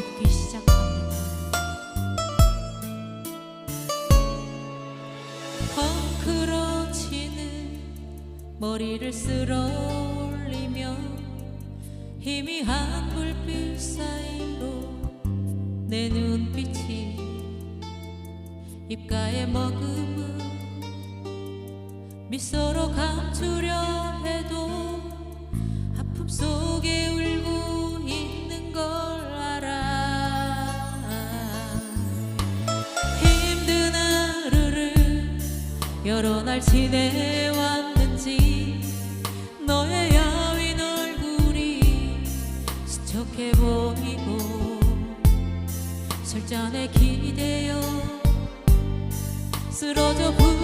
걷기 시작합니다. 헝클어지는 머리를 쓸어올리며 희미한 불빛 사이로 내 눈빛이 입가에 머금은 미소로 감추려 해도 여러 날 지내왔는지 너의 야윈 얼굴이 수척해 보이고 술잔에 기대어 쓰러져 부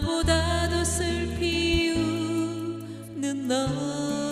나보다도 슬피 우는 너.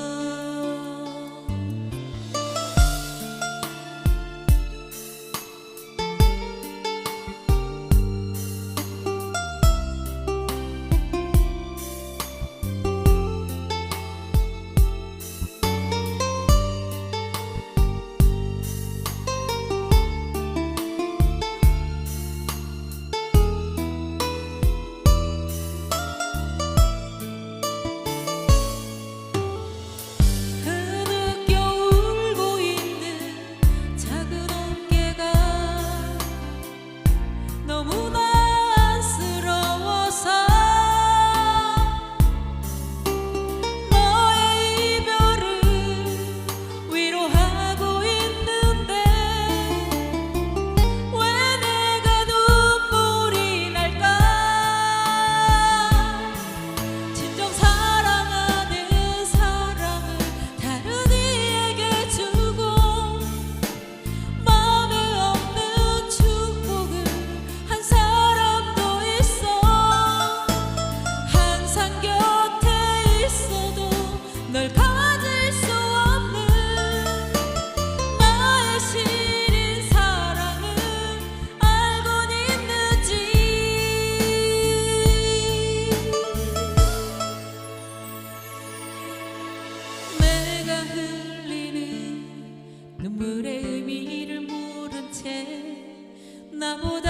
흘리는 눈물의 의미를 모른 채 나보다